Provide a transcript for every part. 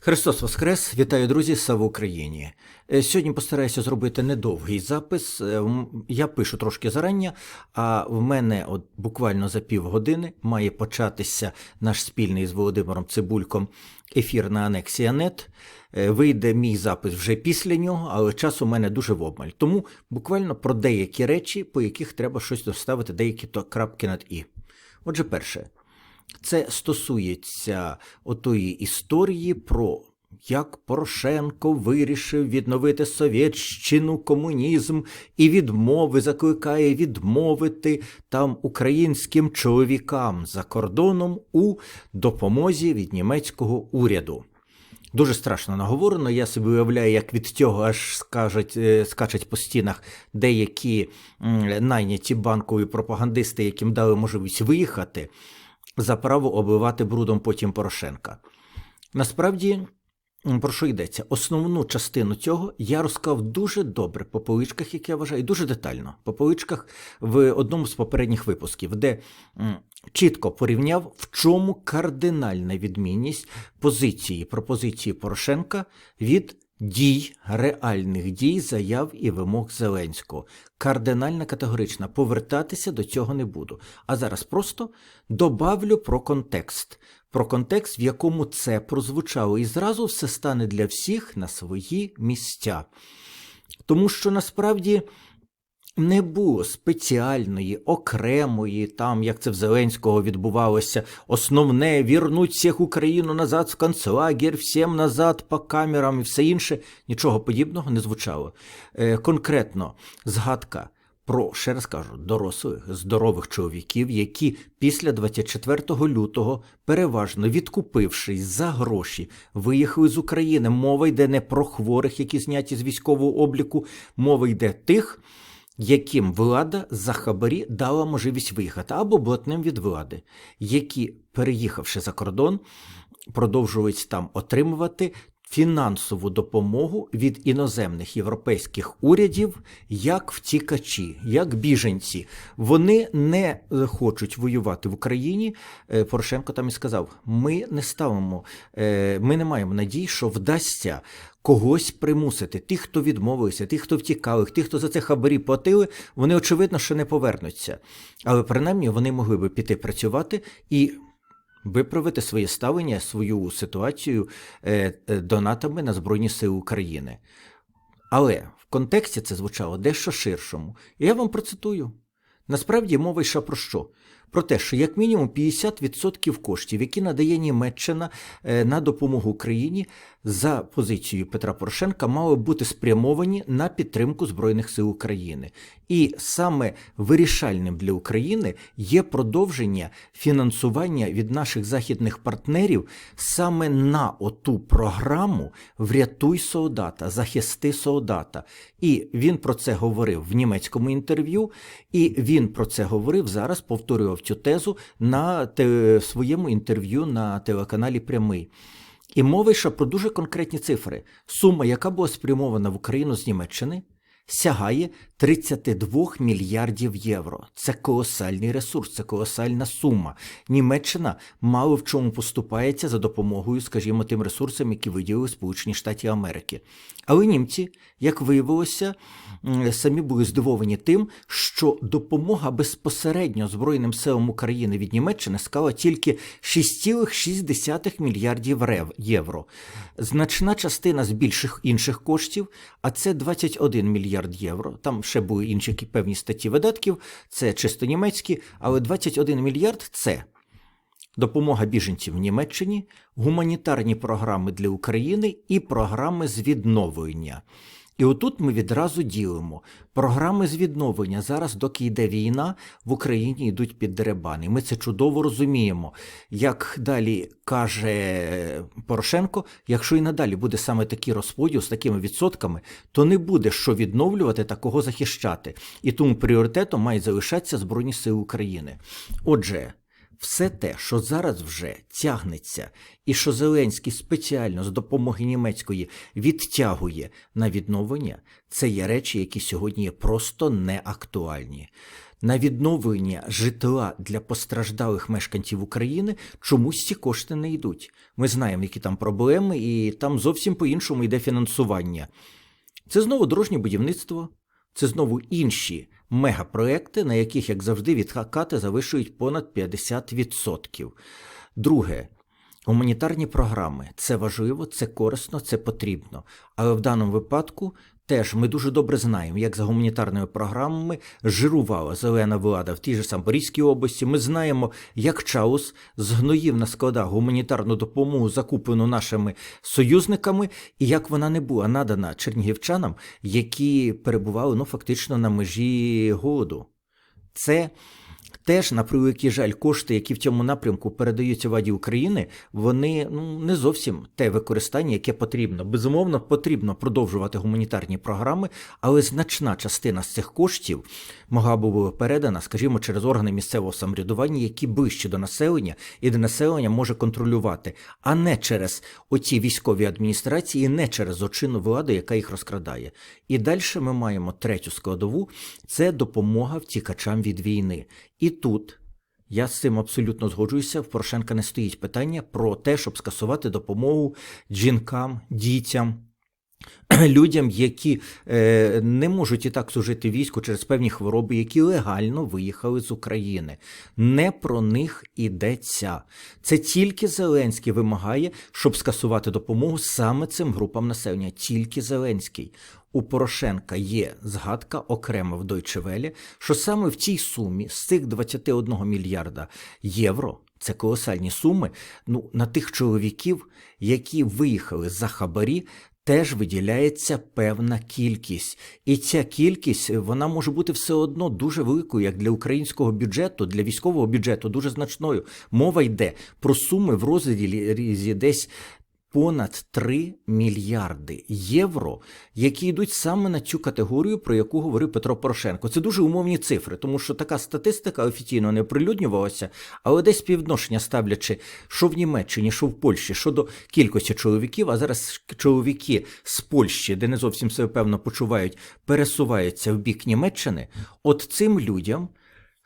Христос Воскрес! Вітаю, друзі! Слава Україні! Е, Сьогодні постараюся зробити недовгий запис. Е, Я пишу трошки зарання, а в мене от буквально за півгодини має початися наш спільний з Володимиром Цибульком ефір на Анексія.нет. Е, Вийде мій запис вже після нього, але час у мене дуже в обмаль. Тому буквально про деякі речі, по яких треба щось доставити, деякі крапки над і. Отже, перше. Це стосується отої історії про як Порошенко вирішив відновити совєтщину, комунізм і відмови закликає відмовити там українським чоловікам за кордоном у допомозі від німецького уряду. Дуже страшно наговорено. Я собі уявляю, як від цього аж скажуть, е, скачуть по стінах деякі найняті банкові пропагандисти, яким дали можливість виїхати за право обливати брудом потім Порошенка. Насправді, про що йдеться? Основну частину цього я розказав дуже добре по поличках, як я вважаю, дуже детально по поличках в одному з попередніх випусків, де чітко порівняв, в чому кардинальна відмінність позиції пропозиції Порошенка від дій, реальних дій, заяв і вимог Зеленського. Кардинальна категорична. Повертатися до цього не буду. А зараз просто добавлю про контекст. Про контекст, в якому це прозвучало, і зразу все стане для всіх на свої місця. Тому що насправді не було спеціальної, окремої, там, як це в Зеленського відбувалося, основне вірнуть всіх Україну назад в концлагер, всім назад по камерам і все інше. Нічого подібного не звучало. Е, конкретно згадка. Про, ще раз кажу, дорослих, здорових чоловіків, які після 24 лютого, переважно відкупившись за гроші, виїхали з України. Мова йде не про хворих, які зняті з військового обліку, мова йде тих, яким влада за хабарі дала можливість виїхати, або блатним від влади, які, переїхавши за кордон, продовжують там отримувати фінансову допомогу від іноземних європейських урядів як втікачі, як біженці. Вони не хочуть воювати в Україні. Е, Порошенко там і сказав: ми не ставимо, е, ми не маємо надій, що вдасться. Когось примусити, тих, хто відмовився, тих, хто втікали, тих, хто за це хабарі платили, вони очевидно, що не повернуться. Але принаймні вони могли би піти працювати і виправити своє ставлення, свою ситуацію е, е, донатами на Збройні Сили України. Але в контексті це звучало дещо ширшому. І я вам процитую. Насправді мова йшла про що? Про те, що як мінімум 50% коштів, які надає Німеччина е, на допомогу Україні за позицією Петра Порошенка, мали бути спрямовані на підтримку Збройних сил України. І саме вирішальним для України є продовження фінансування від наших західних партнерів саме на оту програму Врятуй солдата, захисти солдата. І він про це говорив в німецькому інтерв'ю, і він про це говорив зараз, повторював цю тезу на те, своєму інтерв'ю на телеканалі Прямий. І мова йшла про дуже конкретні цифри. Сума, яка була спрямована в Україну з Німеччини, сягає 32 мільярдів євро. Це колосальний ресурс, це колосальна сума. Німеччина мало в чому поступається за допомогою, скажімо, тим ресурсам, які виділили Сполучені Штати Америки. Але німці, як виявилося, самі були здивовані тим, що допомога безпосередньо Збройним силам України від Німеччини склала тільки 6,6 мільярдів євро. Значна частина з більших інших коштів, а це 21 мільярд євро. Там ще були інші певні статті видатків, це чисто німецькі, але 21 мільярд це допомога біженців в Німеччині, гуманітарні програми для України і програми з відновлення. І отут ми відразу ділимо. Програми з відновлення зараз, доки йде війна, в Україні йдуть під деребани. Ми це чудово розуміємо. Як далі каже Порошенко, якщо і надалі буде саме такий розподіл з такими відсотками, то не буде що відновлювати та кого захищати. І тому пріоритетом мають залишатися Збройні Сили України. Отже, все те, що зараз вже тягнеться, і що Зеленський спеціально з допомоги німецької відтягує на відновлення, це є речі, які сьогодні є просто неактуальні. на відновлення житла для постраждалих мешканців України чомусь ці кошти не йдуть. Ми знаємо, які там проблеми, і там зовсім по-іншому йде фінансування. Це знову дорожнє будівництво, це знову інші мегапроекти, на яких, як завжди, відкати завищують понад 50%. Друге, гуманітарні програми це важливо, це корисно, це потрібно. Але в даному випадку теж ми дуже добре знаємо, як за гуманітарними програмами жирувала зелена влада в тій же Самборізькій області. Ми знаємо, як Чаус згноїв на складах гуманітарну допомогу, закуплену нашими союзниками, і як вона не була надана чернігівчанам, які перебували ну, фактично на межі голоду. Це теж, на превеликий жаль, кошти, які в цьому напрямку передаються владі України, вони ну не зовсім те використання, яке потрібно. Безумовно, потрібно продовжувати гуманітарні програми, але значна частина з цих коштів могла б передана, скажімо, через органи місцевого самоврядування, які ближче до населення і де населення може контролювати, а не через оці військові адміністрації, не через злочинну владу, яка їх розкрадає. І далі ми маємо третю складову це допомога втікачам від війни. І тут я з цим абсолютно згоджуюся. В Порошенка не стоїть питання про те, щоб скасувати допомогу жінкам, дітям. Людям, які е, не можуть і так служити війську через певні хвороби, які легально виїхали з України. Не про них ідеться. Це тільки Зеленський вимагає, щоб скасувати допомогу саме цим групам населення. Тільки Зеленський. У Порошенка є згадка окремо в Welle, що саме в цій сумі з цих 21 мільярда євро. Це колосальні суми. Ну на тих чоловіків, які виїхали за хабарі, теж виділяється певна кількість, і ця кількість вона може бути все одно дуже великою, як для українського бюджету, для військового бюджету, дуже значною. Мова йде про суми в розрізі десь. Понад 3 мільярди євро, які йдуть саме на цю категорію, про яку говорив Петро Порошенко. Це дуже умовні цифри, тому що така статистика офіційно не оприлюднювалася, але десь співвідношення ставлячи, що в Німеччині, що в Польщі щодо кількості чоловіків, а зараз чоловіки з Польщі, де не зовсім себе певно почувають, пересуваються в бік Німеччини. От цим людям.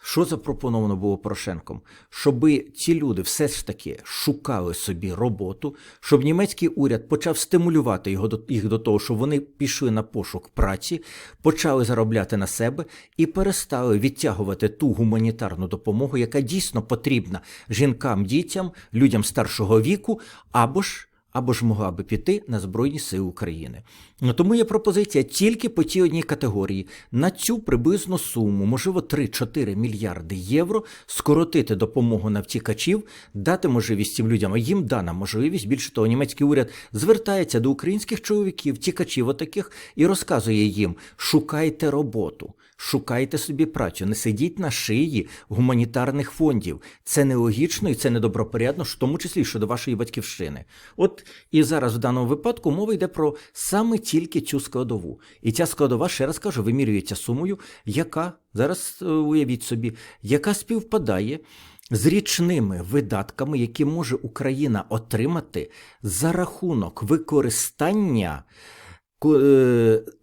Що запропоновано було Порошенком? Щоб ці люди все ж таки шукали собі роботу, щоб німецький уряд почав стимулювати його до їх до того, щоб вони пішли на пошук праці, почали заробляти на себе і перестали відтягувати ту гуманітарну допомогу, яка дійсно потрібна жінкам, дітям, людям старшого віку або ж або ж могла би піти на Збройні Сили України. Ну, Тому є пропозиція тільки по тій одній категорії на цю приблизну суму, можливо, 3-4 мільярди євро, скоротити допомогу на втікачів, дати можливість цим людям, а їм дана можливість. Більше того, німецький уряд звертається до українських чоловіків, втікачів отаких, і розказує їм: шукайте роботу. Шукайте собі працю, не сидіть на шиї гуманітарних фондів. Це нелогічно і це недобропорядно, в тому числі щодо вашої батьківщини. От і зараз в даному випадку мова йде про саме тільки цю складову. І ця складова, ще раз кажу, вимірюється сумою, яка зараз е, уявіть собі, яка співпадає. З річними видатками, які може Україна отримати за рахунок використання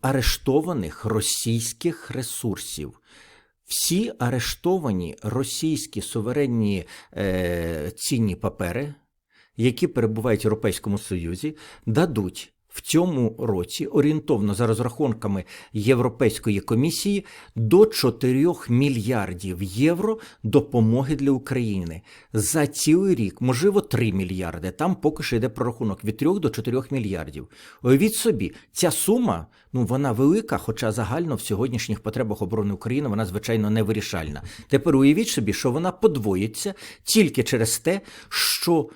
арештованих російських ресурсів. Всі арештовані російські суверенні е, цінні папери, які перебувають в Європейському Союзі, дадуть в цьому році орієнтовно за розрахунками Європейської комісії до 4 мільярдів євро допомоги для України за цілий рік, можливо, 3 мільярди. Там поки що йде прорахунок від 3 до 4 мільярдів. Уявіть собі, ця сума ну вона велика, хоча загально в сьогоднішніх потребах оборони України вона звичайно не вирішальна. Тепер уявіть собі, що вона подвоїться тільки через те, що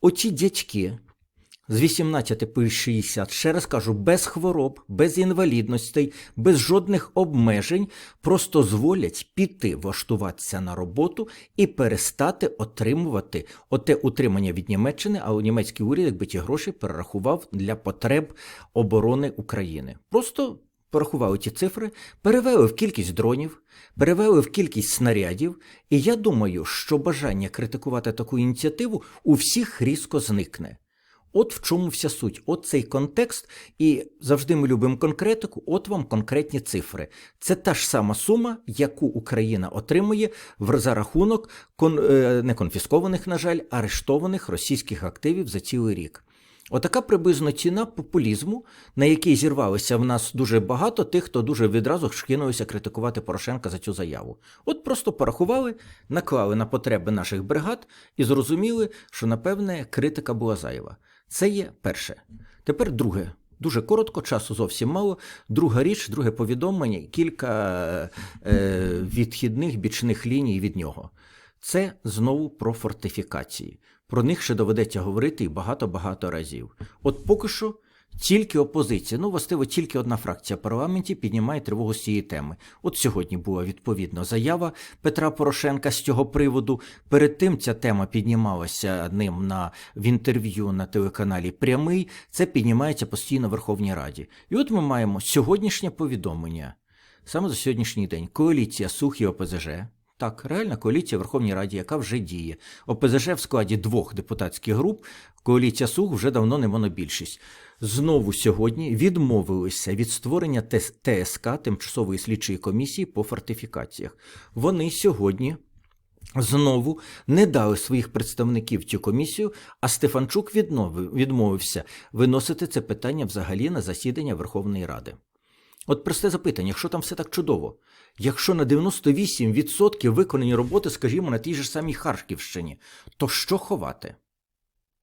оці дядьки з 18 по 60, ще раз кажу, без хвороб, без інвалідностей, без жодних обмежень, просто зволять піти влаштуватися на роботу і перестати отримувати оте утримання від Німеччини, а німецький уряд, якби ті гроші перерахував для потреб оборони України. Просто порахували ті цифри, перевели в кількість дронів, перевели в кількість снарядів, і я думаю, що бажання критикувати таку ініціативу у всіх різко зникне. От в чому вся суть. От цей контекст, і завжди ми любимо конкретику, от вам конкретні цифри. Це та ж сама сума, яку Україна отримує в за рахунок кон, е, не конфіскованих, на жаль, арештованих російських активів за цілий рік. Отака приблизно ціна популізму, на який зірвалися в нас дуже багато тих, хто дуже відразу кинулися критикувати Порошенка за цю заяву. От просто порахували, наклали на потреби наших бригад і зрозуміли, що напевне критика була зайва. Це є перше. Тепер друге. Дуже коротко, часу зовсім мало. Друга річ, друге повідомлення, кілька е, відхідних бічних ліній від нього. Це знову про фортифікації. Про них ще доведеться говорити і багато-багато разів. От поки що тільки опозиція, ну, властиво, тільки одна фракція парламенті піднімає тривогу з цієї теми. От сьогодні була відповідна заява Петра Порошенка з цього приводу. Перед тим ця тема піднімалася ним на в інтерв'ю на телеканалі Прямий. Це піднімається постійно в Верховній Раді. І от ми маємо сьогоднішнє повідомлення. Саме за сьогоднішній день коаліція Сух і ОПЗЖ. Так, реальна коаліція в Верховній Раді, яка вже діє. ОПЗЖ в складі двох депутатських груп, коаліція Сух вже давно не монобільшість. Знову сьогодні відмовилися від створення ТСК тимчасової слідчої комісії по фортифікаціях. Вони сьогодні. Знову не дали своїх представників цю комісію, а Стефанчук відмовив, відмовився виносити це питання взагалі на засідання Верховної Ради. От просте запитання, якщо там все так чудово, якщо на 98% виконані роботи, скажімо, на тій же самій Харківщині, то що ховати?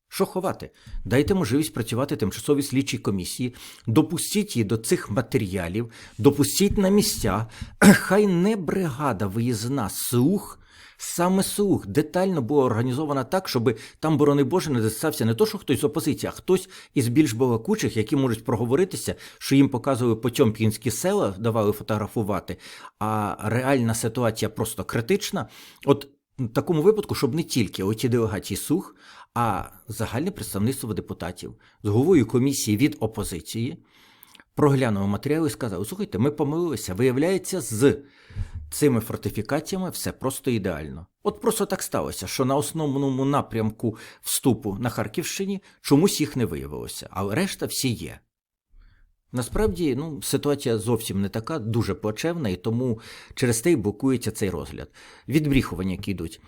Що ховати? Дайте можливість працювати тимчасовій слідчій комісії, допустіть її до цих матеріалів, допустіть на місця, хай не бригада виїзна слух Саме слух детально була організована так, щоб там, борони Боже, не застався не то, що хтось з опозиції, а хтось із більш балакучих, які можуть проговоритися, що їм показували потьомкінські села, давали фотографувати, а реальна ситуація просто критична. От в такому випадку, щоб не тільки оті делегації сух, а загальне представництво депутатів з головою комісії від опозиції проглянули матеріали і сказали: слухайте, ми помилилися, виявляється, з цими фортифікаціями все просто ідеально. От просто так сталося, що на основному напрямку вступу на Харківщині чомусь їх не виявилося, але решта всі є. Насправді, ну, ситуація зовсім не така, дуже плачевна, і тому через те й блокується цей розгляд. Відбріхування, які йдуть.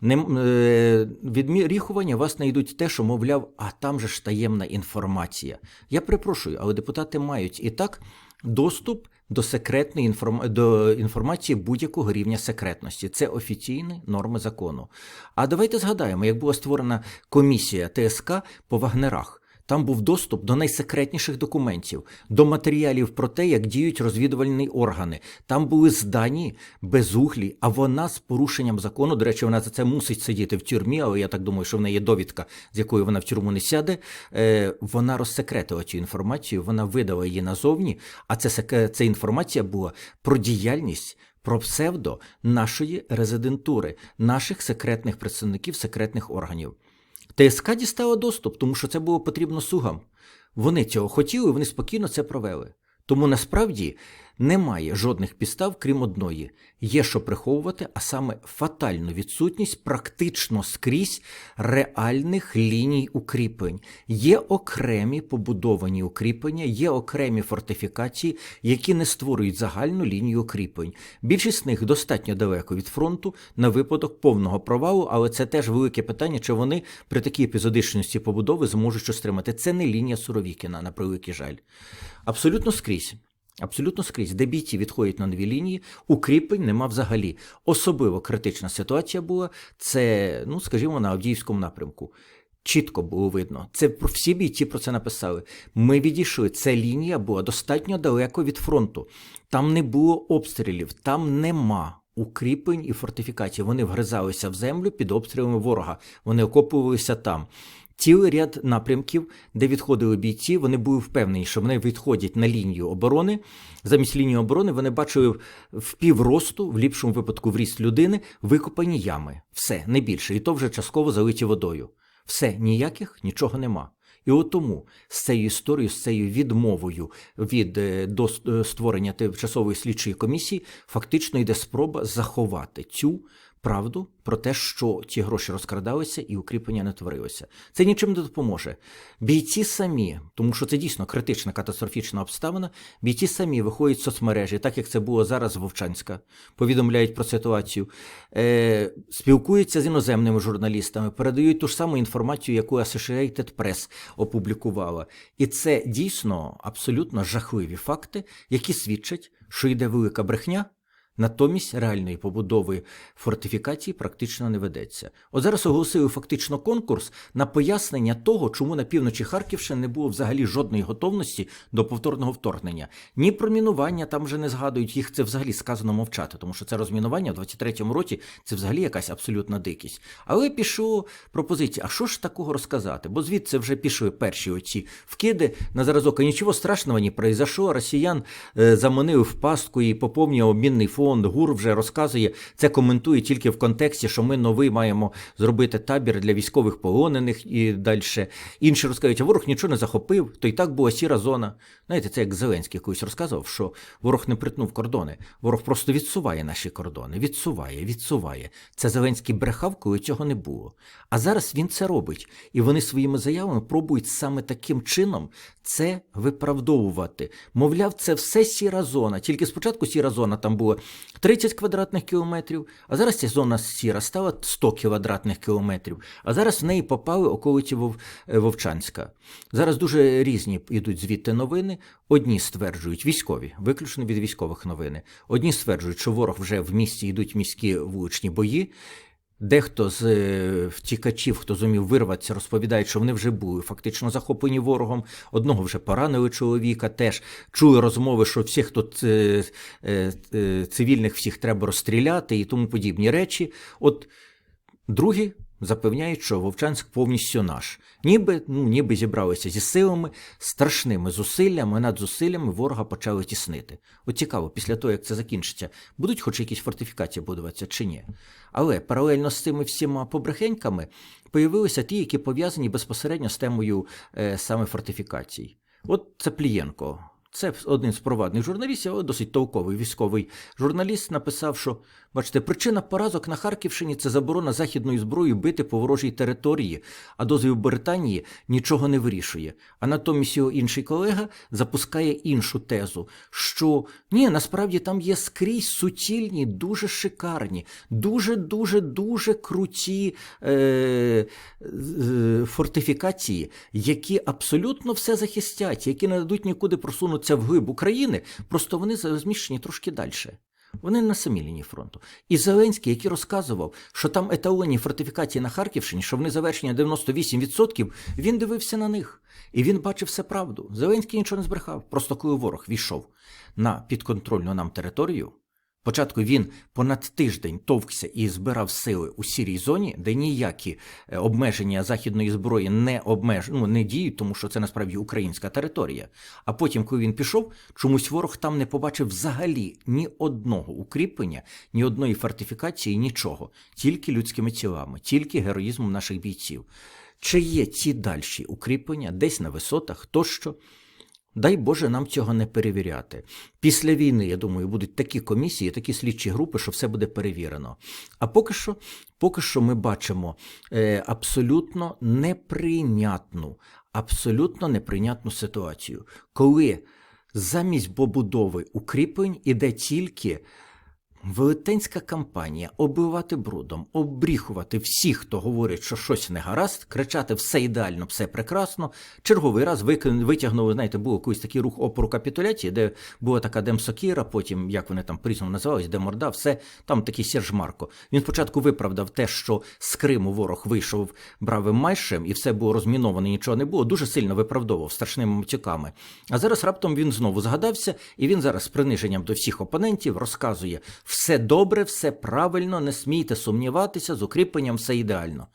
Не, е, відміріхування вас не йдуть те, що, мовляв, а там же ж таємна інформація. Я перепрошую, але депутати мають і так доступ до секретної інформ... до інформації будь-якого рівня секретності. Це офіційні норми закону. А давайте згадаємо, як була створена комісія ТСК по вагнерах. Там був доступ до найсекретніших документів, до матеріалів про те, як діють розвідувальні органи. Там були здані безуглі, а вона з порушенням закону. До речі, вона за це мусить сидіти в тюрмі, але я так думаю, що в неї є довідка, з якою вона в тюрму не сяде. Е, Вона розсекретила цю інформацію, вона видала її назовні. А це це інформація була про діяльність. Про псевдо нашої резидентури, наших секретних представників секретних органів. ТСК дістала доступ, тому що це було потрібно сугам. Вони цього хотіли, вони спокійно це провели. Тому насправді немає жодних підстав, крім одної. Є що приховувати, а саме фатальну відсутність практично скрізь реальних ліній укріплень. Є окремі побудовані укріплення, є окремі фортифікації, які не створюють загальну лінію укріплень. Більшість з них достатньо далеко від фронту на випадок повного провалу, але це теж велике питання, чи вони при такій епізодичності побудови зможуть щось стримати. Це не лінія Суровікіна, на превеликий жаль. Абсолютно скрізь. Абсолютно скрізь, де бійці відходять на нові лінії, укріплень нема взагалі. Особливо критична ситуація була це, ну скажімо, на Авдіївському напрямку. Чітко було видно. Це всі бійці про це написали. Ми відійшли. Ця лінія була достатньо далеко від фронту. Там не було обстрілів, там нема укріплень і фортифікацій. Вони вгризалися в землю під обстрілами ворога. Вони окопувалися там. Цілий ряд напрямків, де відходили бійці, вони були впевнені, що вони відходять на лінію оборони. Замість лінії оборони вони бачили в півросту, в ліпшому випадку в ріст людини, викопані ями. Все, не більше. І то вже частково залиті водою. Все, ніяких нічого нема. І от тому з цією історією, з цією відмовою від е, до е, створення тимчасової слідчої комісії, фактично йде спроба заховати цю правду про те, що ті гроші розкрадалися і укріплення не творилося. Це нічим не допоможе. Бійці самі, тому що це дійсно критична катастрофічна обставина. Бійці самі виходять в соцмережі, так як це було зараз Вовчанська, повідомляють про ситуацію, е, спілкуються з іноземними журналістами, передають ту ж саму інформацію, яку Associated Press опублікувала. І це дійсно абсолютно жахливі факти, які свідчать, що йде велика брехня. Натомість реальної побудови фортифікації практично не ведеться. От зараз оголосили фактично конкурс на пояснення того, чому на півночі Харківщини не було взагалі жодної готовності до повторного вторгнення. Ні про мінування там вже не згадують, їх це взагалі сказано мовчати, тому що це розмінування в 23-му році це взагалі якась абсолютна дикість. Але пішло пропозиція: а що ж такого розказати? Бо звідси вже пішли перші оці вкиди на зразок. І нічого страшного не произошло. Росіян е, заманили в пастку і поповнював обмінний фонд. ГУР вже розказує, це коментує тільки в контексті, що ми новий маємо зробити табір для військових полонених і далі. Інші розказують, а ворог нічого не захопив, то і так була сіра зона. Знаєте, це як Зеленський колись розказував, що ворог не притнув кордони, ворог просто відсуває наші кордони, відсуває, відсуває. Це Зеленський брехав, коли цього не було. А зараз він це робить, і вони своїми заявами пробують саме таким чином це виправдовувати. Мовляв, це все сіра зона. Тільки спочатку сіра зона там була 30 квадратних кілометрів, а зараз ця зона сіра стала 100 квадратних кілометрів. А зараз в неї попали околиці е, Вовчанська. Зараз дуже різні йдуть звідти новини. Одні стверджують військові, виключно від військових новини. Одні стверджують, що ворог вже в місті йдуть міські вуличні бої. Дехто з е, втікачів, хто зумів вирватися, розповідають, що вони вже були фактично захоплені ворогом. Одного вже поранили чоловіка. Теж чули розмови, що всіх тут е, е, цивільних всіх треба розстріляти і тому подібні речі. От другі запевняють, що Вовчанськ повністю наш. Ніби, ну, ніби зібралися зі силами, страшними зусиллями, над зусиллями ворога почали тіснити. От цікаво, після того, як це закінчиться, будуть хоч якісь фортифікації будуватися чи ні. Але паралельно з цими всіма побрехеньками появилися ті, які пов'язані безпосередньо з темою е, саме фортифікацій. От Цеплієнко. Це один з провадних журналістів, але досить толковий військовий журналіст написав, що бачите, причина поразок на Харківщині це заборона західної зброї бити по ворожій території, а дозвіл Британії нічого не вирішує. А натомість його інший колега запускає іншу тезу, що ні, насправді там є скрізь суцільні, дуже шикарні, дуже дуже дуже круті е, е, фортифікації, які абсолютно все захистять, які не дадуть нікуди просунутися вглиб України, просто вони розміщені трошки далі. Вони на самій лінії фронту. І Зеленський, який розказував, що там еталонні фортифікації на Харківщині, що вони завершені на 98%, він дивився на них. І він бачив все правду. Зеленський нічого не збрехав. Просто коли ворог війшов на підконтрольну нам територію, Спочатку він понад тиждень товкся і збирав сили у сірій зоні, де ніякі е, обмеження західної зброї не обмеж... ну, не діють, тому що це насправді українська територія. А потім, коли він пішов, чомусь ворог там не побачив взагалі ні одного укріплення, ні одної фортифікації, нічого, тільки людськими тілами, тільки героїзмом наших бійців. Чи є ці дальші укріплення десь на висотах, тощо? Дай Боже нам цього не перевіряти. Після війни, я думаю, будуть такі комісії, такі слідчі групи, що все буде перевірено. А поки що, поки що ми бачимо е, абсолютно неприйнятну, абсолютно неприйнятну ситуацію, коли замість побудови укріплень іде тільки Велетенська кампанія оббивати брудом, обріхувати всіх, хто говорить, що щось не гаразд, кричати все ідеально, все прекрасно. Черговий раз витягнули, знаєте, був якийсь такий рух опору капітуляції, де була така Демсокіра, потім, як вони там по-різному називались, Деморда, все, там такий Серж Марко. Він спочатку виправдав те, що з Криму ворог вийшов бравим майшем, і все було розміновано, нічого не було. Дуже сильно виправдовував страшними матюками. А зараз раптом він знову згадався, і він зараз з приниженням до всіх опонентів розказує все добре, все правильно, не смійте сумніватися, з укріпленням все ідеально.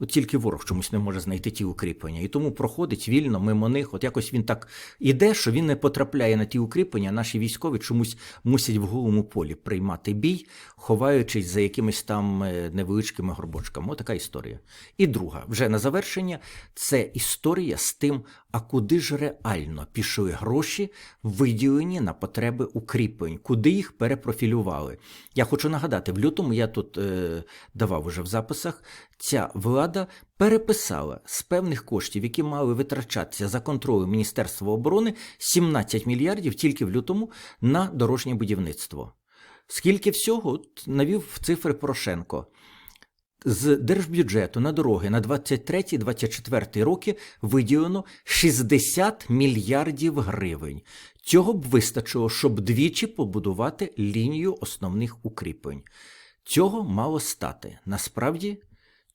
От тільки ворог чомусь не може знайти ті укріплення. І тому проходить вільно мимо них. От якось він так іде, що він не потрапляє на ті укріплення. Наші військові чомусь мусять в голому полі приймати бій, ховаючись за якимись там е, невеличкими горбочками. Отака історія. І друга, вже на завершення, це історія з тим, а куди ж реально пішли гроші, виділені на потреби укріплень, куди їх перепрофілювали. Я хочу нагадати, в лютому я тут е, давав уже в записах, ця влада переписала з певних коштів, які мали витрачатися за контролем Міністерства оборони, 17 мільярдів тільки в лютому на дорожнє будівництво. Скільки всього навів цифри Порошенко. З держбюджету на дороги на 23-24 роки виділено 60 мільярдів гривень. Цього б вистачило, щоб двічі побудувати лінію основних укріплень. Цього мало стати. Насправді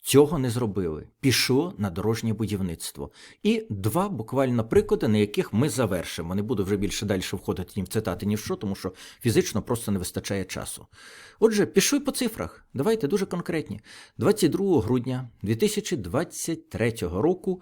цього не зробили. Пішло на дорожнє будівництво. І два буквально приклади, на яких ми завершимо. Не буду вже більше далі входити ні в цитати, ні в що, тому що фізично просто не вистачає часу. Отже, пішли по цифрах. Давайте дуже конкретні. 22 грудня 2023 року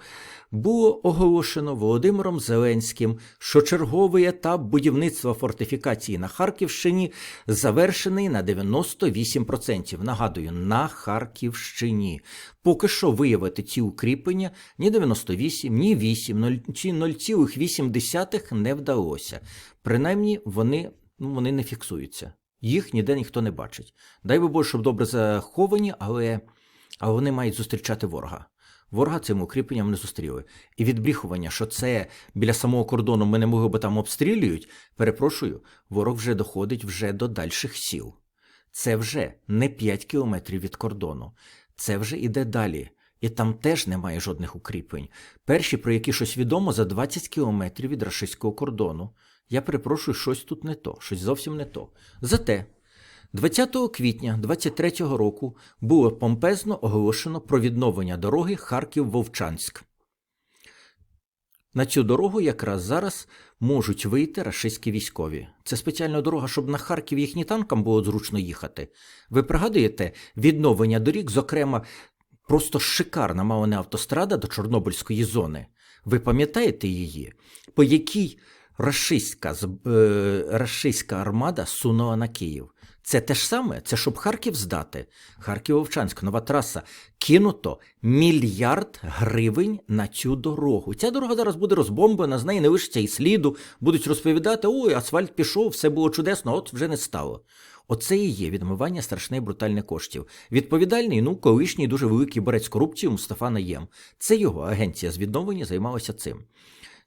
було оголошено Володимиром Зеленським, що черговий етап будівництва фортифікації на Харківщині завершений на 98%. Нагадую, на Харківщині. Поки що виявити ці укріплення ні 98, ні 8, 0, чи 0,8 не вдалося. Принаймні, вони, ну, вони не фіксуються. Їх ніде ніхто не бачить. Дай би Боже, щоб добре заховані, але, але вони мають зустрічати ворога. Ворога цим укріпленням не зустріли. І відбріхування, що це біля самого кордону ми не могли би там обстрілюють, перепрошую, ворог вже доходить вже до дальших сіл. Це вже не 5 кілометрів від кордону, це вже іде далі. І там теж немає жодних укріплень. Перші, про які щось відомо, за 20 кілометрів від рашистського кордону. Я перепрошую, щось тут не то, щось зовсім не то. Зате 20 квітня 23 року було помпезно оголошено про відновлення дороги Харків-Вовчанськ. На цю дорогу якраз зараз можуть вийти рашистські військові. Це спеціальна дорога, щоб на Харків їхні танкам було зручно їхати. Ви пригадуєте відновлення доріг, зокрема, просто шикарна мала не автострада до Чорнобильської зони. Ви пам'ятаєте її, по якій рашистська, е, рашистська армада сунула на Київ? Це те ж саме, це щоб Харків здати. Харків-Овчанськ, нова траса. Кинуто мільярд гривень на цю дорогу. Ця дорога зараз буде розбомблена, з неї не лишиться і сліду. Будуть розповідати: ой, асфальт пішов, все було чудесно, от вже не стало. Оце і є відмивання страшне і брутальне коштів. Відповідальний, ну, колишній дуже великий борець корупції Мустафа Наєм. Це його агенція з відновлення займалася цим.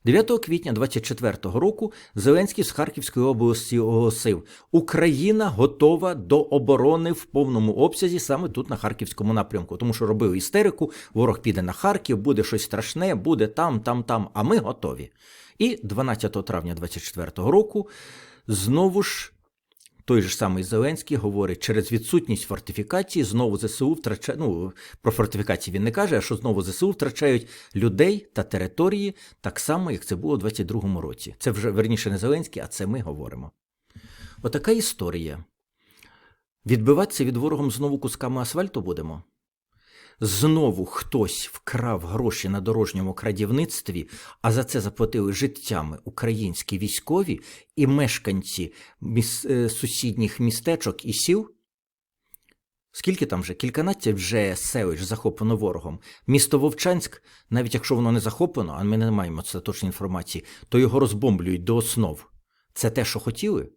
9 квітня 24-го року Зеленський з Харківської області оголосив: Україна готова до оборони в повному обсязі саме тут на харківському напрямку, тому що робили істерику, ворог піде на Харків, буде щось страшне, буде там, там, там. А ми готові. І 12 травня 24-го року знову ж той же самий Зеленський говорить, через відсутність фортифікації знову ЗСУ втрачають, ну, про фортифікації він не каже, а що знову ЗСУ втрачають людей та території так само, як це було у 22-му році. Це вже верніше не Зеленський, а це ми говоримо. Отака історія. Відбиватися від ворогом знову кусками асфальту будемо? Знову хтось вкрав гроші на дорожньому крадівництві, а за це заплатили життями українські військові і мешканці міс... е, сусідніх містечок і сіл? Скільки там вже? Кільканадцять вже селищ захоплено ворогом. Місто Вовчанськ, навіть якщо воно не захоплено, а ми не маємо остаточної інформації, то його розбомблюють до основ. Це те, що хотіли?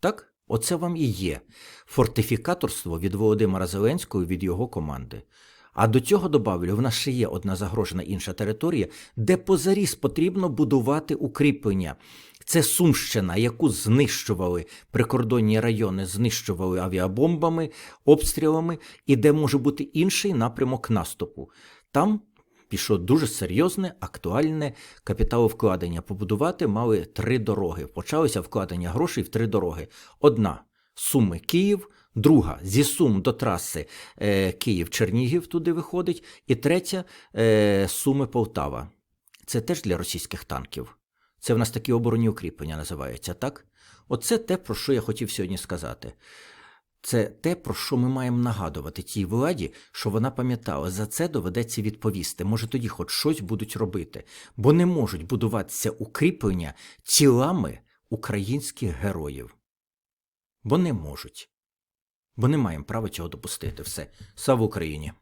Так? Оце вам і є фортифікаторство від Володимира Зеленського і від його команди. А до цього добавлю, в нас ще є одна загрожена інша територія, де позаріз потрібно будувати укріплення. Це Сумщина, яку знищували прикордонні райони, знищували авіабомбами, обстрілами, і де може бути інший напрямок наступу. Там пішло дуже серйозне, актуальне капіталовкладення. Побудувати мали три дороги. Почалося вкладення грошей в три дороги. Одна Суми Київ. Друга зі Сум до траси е, Київ-Чернігів туди виходить. І третя е, Суми Полтава. Це теж для російських танків. Це в нас такі оборонні укріплення називаються, так? Оце те, про що я хотів сьогодні сказати. Це те, про що ми маємо нагадувати тій владі, що вона пам'ятала, за це доведеться відповісти. Може, тоді хоч щось будуть робити, бо не можуть будуватися укріплення тілами українських героїв. Бо не можуть. Бо не маємо права цього допустити. Все. Слава Україні!